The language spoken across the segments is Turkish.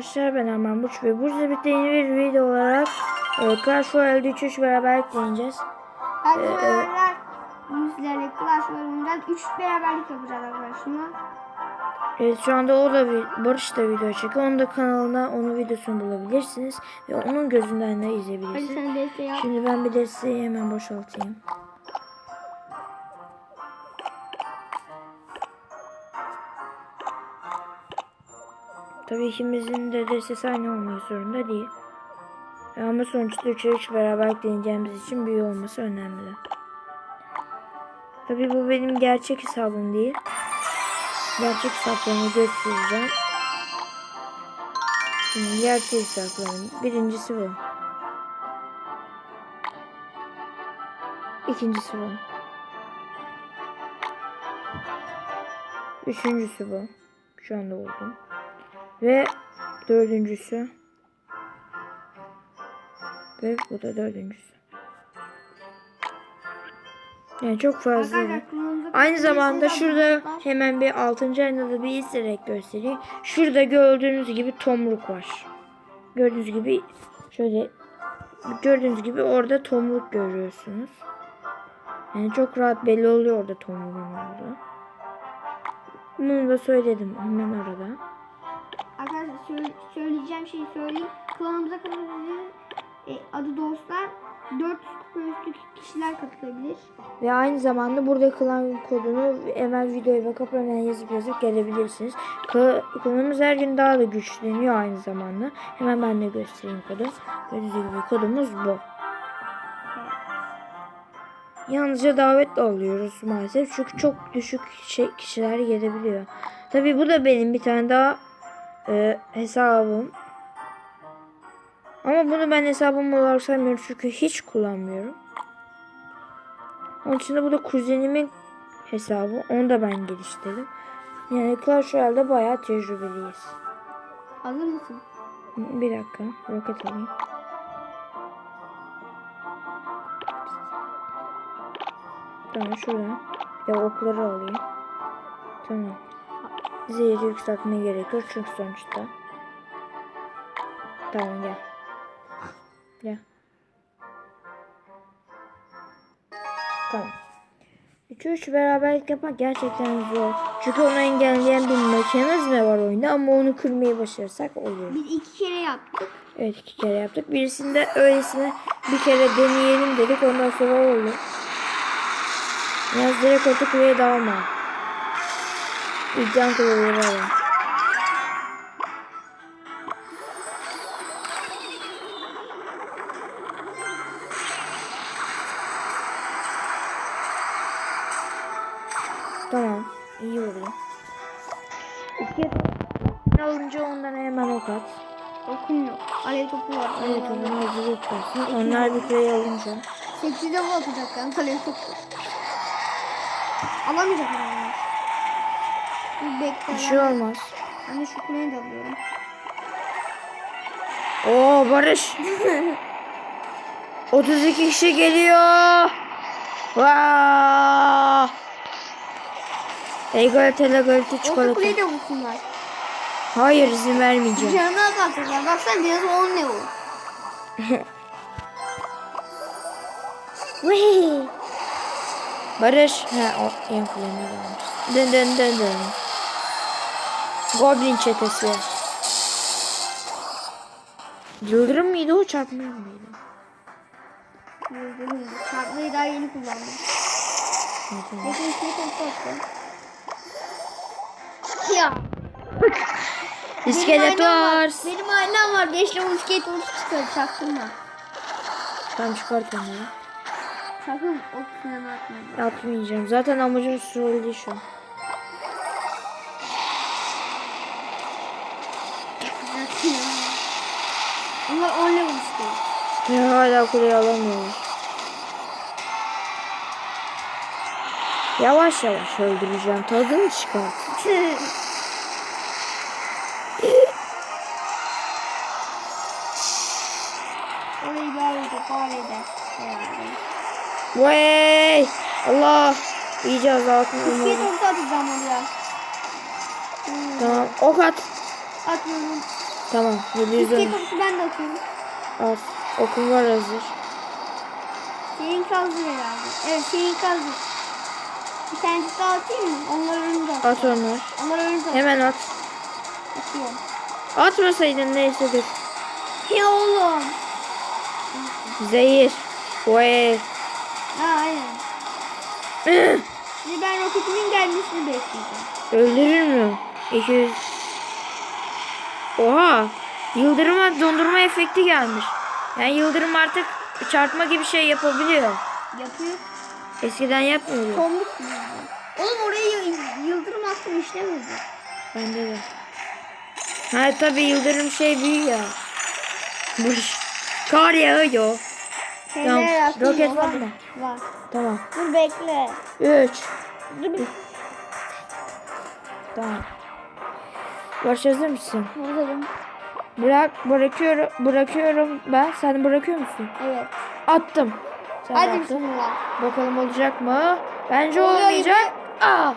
arkadaşlar ben Arman Burç ve burada birlikte yeni bir video olarak e, Clash Royale'de 3 3 beraber ekleyeceğiz. Herkese Ee, e- merhabalar. Bugün sizlerle Clash Royale'den 3 beraberlik yapacağız arkadaşlar. Evet şu anda o da bir, Barış da video çekiyor. Onun da kanalına onun videosunu bulabilirsiniz. Ve onun gözünden de Hadi izleyebilirsiniz. sen desteği yap. Şimdi ben bir desteği hemen boşaltayım. Tabii ikimizin de destesi aynı olmak zorunda değil. Ama sonuçta 3'e 3 beraber deneyeceğimiz için büyü olması önemli. Tabii bu benim gerçek hesabım değil. Gerçek hesaplarımı göstereceğim. Şimdi gerçek hesaplarım. Birincisi bu. İkincisi bu. Üçüncüsü bu. Şu anda buldum. Ve dördüncüsü. Ve bu da dördüncüsü. Yani çok fazla. Aynı zamanda desteği şurada hemen bir 6. aynada bir easter egg göstereyim. Şurada gördüğünüz gibi tomruk var. Gördüğünüz gibi şöyle gördüğünüz gibi orada tomruk görüyorsunuz. Yani çok rahat belli oluyor orada tomruğun olduğu. Bunu da söyledim hemen arada. Arkadaşlar söyle- söyleyeceğim şeyi söyleyeyim. Klanımıza katılabilir. E, adı dostlar. 400 kupa üstü kişiler katılabilir. Ve aynı zamanda burada klan kodunu hemen videoya bakıp hemen yazıp yazıp gelebilirsiniz. Kla- Klanımız her gün daha da güçleniyor aynı zamanda. Hemen ben de göstereyim kodu. Gördüğünüz gibi kodumuz bu. Yalnızca davetle alıyoruz maalesef. Çünkü çok düşük şey, kişiler gelebiliyor. Tabi bu da benim bir tane daha e, hesabım. Ama bunu ben hesabım olarak saymıyorum çünkü hiç kullanmıyorum. Onun için de bu da kuzenimin hesabı. Onu da ben geliştirdim. Yani Clash Royale'de bayağı tecrübeliyiz. Hazır mısın? Bir dakika. Roket alayım. Tamam şurada. Bir de okları alayım. Tamam. Zehri yükseltme gerekiyor çünkü sonuçta. Tamam gel. Gel. Tamam. 3-3 beraberlik yapmak gerçekten zor. Çünkü onu engelleyen bir mekanizma var oyunda ama onu kırmayı başarırsak olur. Biz iki kere yaptık. Evet iki kere yaptık. Birisinde öylesine bir kere deneyelim dedik. Ondan sonra oldu. Yalnız direkt orta kuleye dalma. İlk can alın. Tamam. iyi vurdu. İki alınca ondan hemen ok at. Okunuyor. Alev topu var. Evet onu hazır yaparsın. Onlar bir kere alınca. 8'de bu atacak yani alev topu. Alamayacak yani. Bekle. Bir şey olmaz. Ben de şu kuleyi de alıyorum. Oo Barış. 32 kişi geliyor. Vaa! Egalite legalite Orta çikolata. kuleyi de vursunlar. Hayır izin vermeyeceğim. Canına kalkacak. Baksana biraz 10 ne o. Vıhı. Barış. Ha o yan kulağına gelmiş. Dın dın dın dın. Goblin çetesi. Yıldırım mıydı o çarpmıyor muydu? Çarpmayı daha yeni kullandım. Üstüne topu attım. Ya. İskelet benim ailem var. Benim ailem var. 5 level skate oluş çıkıyor. Çaktırma. Tamam çıkart ya. Sakın o planı atma. Yapmayacağım. Zaten amacım troll değil şu an. Onlar 10 level skate. Ya hala kuleyi alamıyoruz. Yavaş yavaş öldüreceğim. Tadını çıkart. Orayı bir arayacak. Halleder. Herhalde. Vay! Allah! İyice azaltma. Skate oluş atacağım oraya. Tamam. Ok at. Atıyorum. Tamam. İki 713. kapısı ben de atıyorum. Az. Okum var hazır. Seninki hazır herhalde. Evet seninki hazır. Bir tane daha atayım mı? Onlar önünde at. At onlar. Onlar önünde at. Hemen at. Atıyorum. Atmasaydın neyse dur. Ya oğlum. Zehir. Ha aynen. Ben roketimin gelmesini bekleyeceğim. Öldürür mü? 200. Oha. Yıldırıma dondurma efekti gelmiş. Yani yıldırım artık çarpma gibi şey yapabiliyor. Yapıyor. Eskiden yapmıyordu. Tomruk gibi. Oğlum oraya yıldırım attım işlemedi. Bende de. Ha tabi yıldırım şey büyüyor ya. Buş. Kar yağıyor. Tamam, roket var mı? Var. Tamam. Dur bekle. 3. Dur. Tamam. Barış hazır mısın? Hazırım. Bırak, bırakıyorum, bırakıyorum ben. Sen bırakıyor musun? Evet. Attım. Sen Hadi attın. bismillah. Bakalım olacak mı? Bence Oluyor olmayacak. Aa,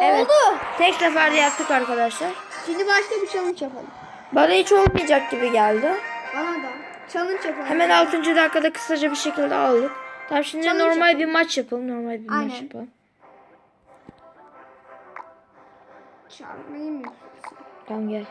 evet. Oldu. tek seferde yaptık arkadaşlar. Şimdi başka bir challenge yapalım. Bana hiç olmayacak gibi geldi. Bana da. Challenge yapalım. Hemen 6. dakikada kısaca bir şekilde aldık. Tamam şimdi Challenge normal bir maç yapalım. Normal bir maç Aynen. yapalım. Çarpmayı mı? Tamam gel.